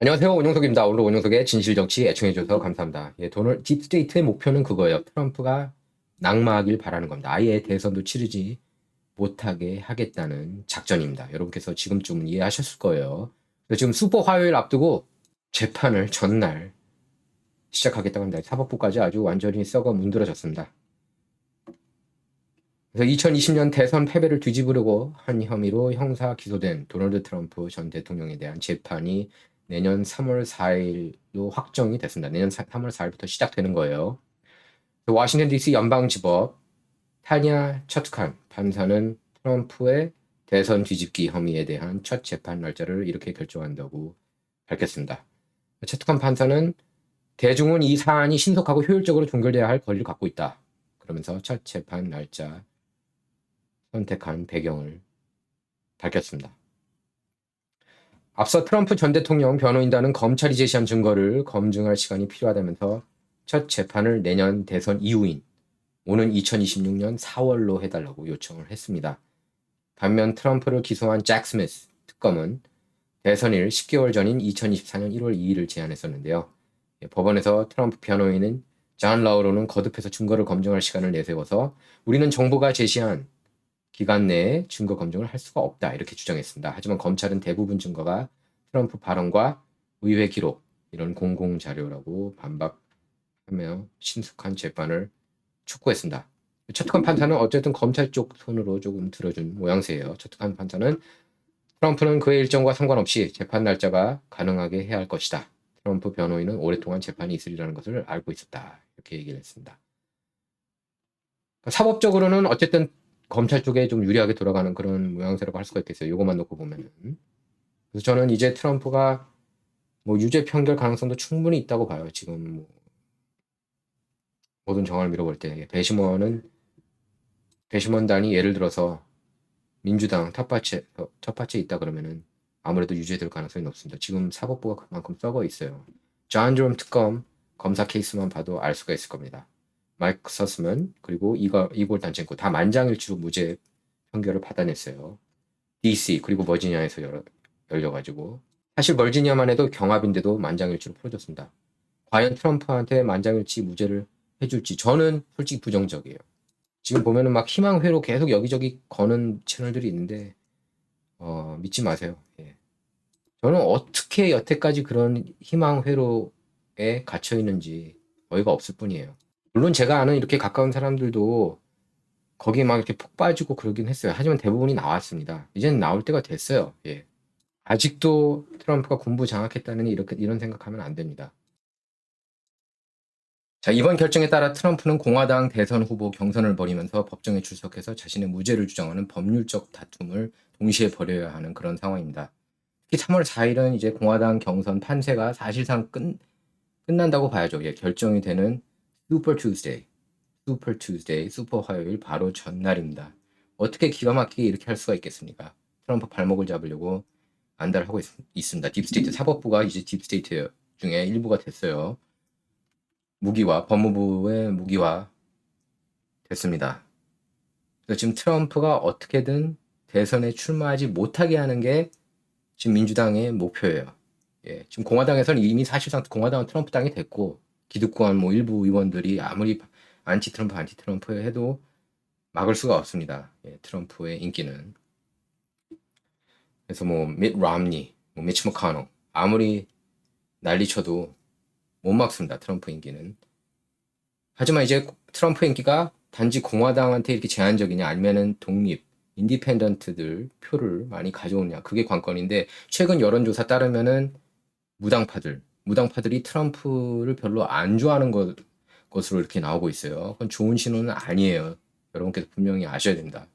안녕하세요. 원용석입니다. 오늘 원용석의 진실 정치 애청해 주셔서 감사합니다. 예, 도널 딥스테이트의 목표는 그거예요. 트럼프가 낙마하길 바라는 겁니다. 아예 대선도 치르지 못하게 하겠다는 작전입니다. 여러분께서 지금쯤 이해하셨을 거예요. 지금 슈퍼 화요일 앞두고 재판을 전날 시작하겠다고 합니다. 사법부까지 아주 완전히 썩어 문드러졌습니다. 그래서 2020년 대선 패배를 뒤집으려고 한 혐의로 형사 기소된 도널드 트럼프 전 대통령에 대한 재판이 내년 3월 4일로 확정이 됐습니다. 내년 3월 4일부터 시작되는 거예요. 워싱턴 DC 연방지법 타냐 처트칸 판사는 트럼프의 대선 뒤집기 혐의에 대한 첫 재판 날짜를 이렇게 결정한다고 밝혔습니다. 처트칸 판사는 대중은 이 사안이 신속하고 효율적으로 종결돼야 할 권리를 갖고 있다. 그러면서 첫 재판 날짜 선택한 배경을 밝혔습니다. 앞서 트럼프 전 대통령 변호인단은 검찰이 제시한 증거를 검증할 시간이 필요하다면서 첫 재판을 내년 대선 이후인 오는 2026년 4월로 해달라고 요청을 했습니다. 반면 트럼프를 기소한 잭 스미스 특검은 대선일 10개월 전인 2024년 1월 2일을 제안했었는데요. 예, 법원에서 트럼프 변호인은 존 라우로는 거듭해서 증거를 검증할 시간을 내세워서 우리는 정부가 제시한 기간 내에 증거 검증을 할 수가 없다 이렇게 주장했습니다. 하지만 검찰은 대부분 증거가 트럼프 발언과 의회 기록 이런 공공 자료라고 반박하며 신속한 재판을 촉구했습니다. 첫특한 판사는 어쨌든 검찰 쪽 손으로 조금 들어준 모양새예요. 첫특한 판사는 트럼프는 그의 일정과 상관없이 재판 날짜가 가능하게 해야 할 것이다. 트럼프 변호인은 오랫동안 재판이 있으리라는 것을 알고 있었다. 이렇게 얘기를 했습니다. 사법적으로는 어쨌든 검찰 쪽에 좀 유리하게 돌아가는 그런 모양새라고 할 수가 있겠어요. 이것만 놓고 보면은. 그래서 저는 이제 트럼프가 뭐 유죄 판결 가능성도 충분히 있다고 봐요. 지금 뭐 모든 정황을 밀어볼 때 배심원은 배심원단이 예를 들어서 민주당 텃밭에 텃밭에 있다 그러면은 아무래도 유죄될 가능성이 높습니다. 지금 사법부가 그만큼 썩어 있어요. 존 드럼 특검 검사 케이스만 봐도 알 수가 있을 겁니다. 마이크 서스먼 그리고 이거 이골 단첸코 다 만장일치로 무죄 판결을 받아냈어요. DC 그리고 버지니아에서 열어, 열려가지고 사실 버지니아만 해도 경합인데도 만장일치로 풀어졌습니다. 과연 트럼프한테 만장일치 무죄를 해줄지 저는 솔직히 부정적이에요. 지금 보면은 막 희망회로 계속 여기저기 거는 채널들이 있는데 어, 믿지 마세요. 예. 저는 어떻게 여태까지 그런 희망회로에 갇혀 있는지 어이가 없을 뿐이에요. 물론 제가 아는 이렇게 가까운 사람들도 거기에 막 이렇게 푹 빠지고 그러긴 했어요. 하지만 대부분이 나왔습니다. 이제는 나올 때가 됐어요. 예. 아직도 트럼프가 군부 장악했다는 이렇게 이런 생각하면 안 됩니다. 자, 이번 결정에 따라 트럼프는 공화당 대선 후보 경선을 벌이면서 법정에 출석해서 자신의 무죄를 주장하는 법률적 다툼을 동시에 벌여야 하는 그런 상황입니다. 특히 3월 4일은 이제 공화당 경선 판세가 사실상 끝, 끝난다고 봐야죠. 예, 결정이 되는 슈퍼 투스데이, 슈퍼 투스데이, 슈퍼 화요일 바로 전날입니다. 어떻게 기가 막히게 이렇게 할 수가 있겠습니까? 트럼프 발목을 잡으려고 안달을 하고 있, 습니다 딥스테이트 사법부가 이제 딥스테이트 중에 일부가 됐어요. 무기화, 법무부의 무기화 됐습니다. 그래서 지금 트럼프가 어떻게든 대선에 출마하지 못하게 하는 게 지금 민주당의 목표예요. 예, 지금 공화당에서는 이미 사실상 공화당은 트럼프 당이 됐고 기득권 뭐 일부 의원들이 아무리 안티 트럼프 안티 트럼프 해도 막을 수가 없습니다. 예, 트럼프의 인기는. 그래서 뭐밋 람니, 뭐 미치 머카노 아무리 난리쳐도 못 막습니다. 트럼프 인기는. 하지만 이제 트럼프 인기가 단지 공화당한테 이렇게 제한적이냐 아니면은 독립 인디펜던트들 표를 많이 가져오냐 그게 관건인데 최근 여론조사 따르면은 무당파들 무당파들이 트럼프를 별로 안 좋아하는 것, 것으로 이렇게 나오고 있어요. 그건 좋은 신호는 아니에요. 여러분께서 분명히 아셔야 됩니다.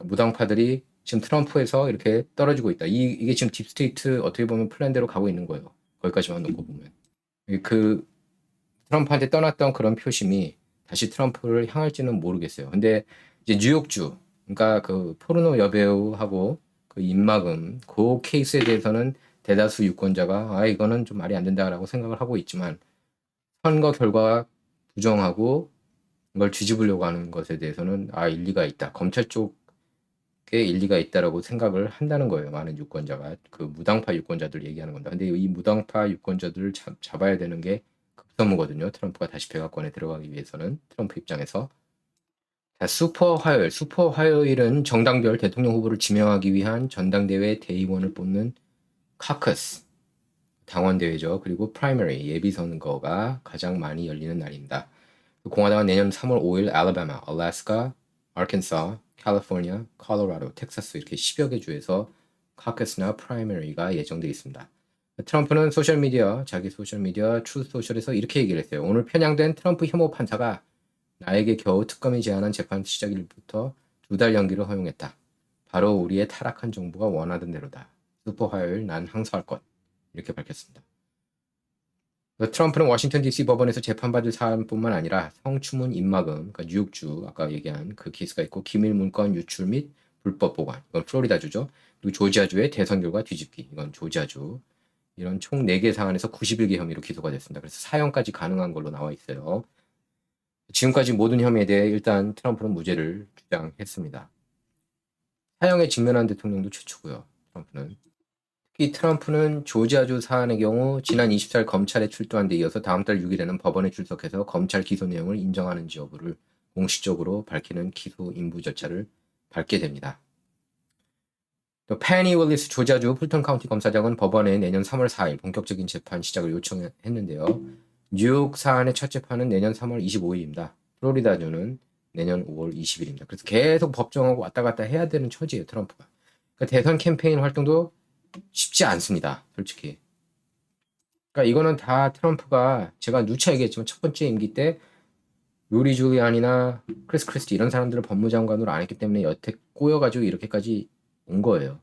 무당파들이 지금 트럼프에서 이렇게 떨어지고 있다. 이, 이게 지금 딥스테이트 어떻게 보면 플랜대로 가고 있는 거예요. 거기까지만 놓고 보면. 그 트럼프한테 떠났던 그런 표심이 다시 트럼프를 향할지는 모르겠어요. 근데 이제 뉴욕주, 그러니까 그 포르노 여배우하고 그 입막음, 그 케이스에 대해서는 대다수 유권자가 아 이거는 좀 말이 안 된다라고 생각을 하고 있지만 선거 결과 부정하고 이걸 뒤집으려고 하는 것에 대해서는 아 일리가 있다. 검찰 쪽꽤 일리가 있다라고 생각을 한다는 거예요. 많은 유권자가 그 무당파 유권자들 얘기하는 건데, 근데 이 무당파 유권자들을 잡, 잡아야 되는 게 급선무거든요. 트럼프가 다시 백악관에 들어가기 위해서는 트럼프 입장에서. 자, 슈퍼 화요일. 슈퍼 화요일은 정당별 대통령 후보를 지명하기 위한 전당대회 대의원을 뽑는 카커스 당원 대회죠. 그리고 프라이머리 예비 선거가 가장 많이 열리는 날입니다. 공화당은 내년 3월 5일 알라바마, 알래스카, 아르칸사, 캘리포니아, 콜로라도, 텍사스 이렇게 10여 개 주에서 카커스나 프라이머리가 예정되어 있습니다. 트럼프는 소셜미디어, 자기 소셜미디어 트루 소셜에서 이렇게 얘기를 했어요. 오늘 편향된 트럼프 혐오 판사가 나에게 겨우 특검이 제안한 재판 시작일부터 두 달 연기를 허용했다. 바로 우리의 타락한 정부가 원하던 대로다. 슈퍼 화요일 난 항소할 것. 이렇게 밝혔습니다. 트럼프는 워싱턴 DC 법원에서 재판받을 사안뿐만 아니라 성추문 입막음, 그러니까 뉴욕주 아까 얘기한 그 케이스가 있고 기밀 문건 유출 및 불법 보관, 이건 플로리다주죠. 그리고 조지아주의 대선 결과 뒤집기, 이건 조지아주. 이런 총 4개 사안에서 91개 혐의로 기소가 됐습니다. 그래서 사형까지 가능한 걸로 나와 있어요. 지금까지 모든 혐의에 대해 일단 트럼프는 무죄를 주장했습니다. 사형에 직면한 대통령도 최초고요. 트럼프는. 특히 트럼프는 조지아주 사안의 경우 지난 24일 검찰에 출두한 데 이어서 다음 달 6일에는 법원에 출석해서 검찰 기소 내용을 인정하는지 여부를 공식적으로 밝히는 기소 인부 절차를 밟게 됩니다. 또 패니 윌리스 조지아주 풀턴 카운티 검사장은 법원에 내년 3월 4일 본격적인 재판 시작을 요청했는데요. 뉴욕 사안의 첫 재판은 내년 3월 25일입니다. 플로리다주는 내년 5월 20일입니다. 그래서 계속 법정하고 왔다 갔다 해야 되는 처지예요, 트럼프가. 그러니까 대선 캠페인 활동도 쉽지 않습니다, 솔직히. 그러니까 이거는 다 트럼프가 제가 누차 얘기했지만 첫 번째 임기 때 루리 줄리안이나 크리스 크리스티 이런 사람들을 법무장관으로 안 했기 때문에 여태 꼬여가지고 이렇게까지 온 거예요.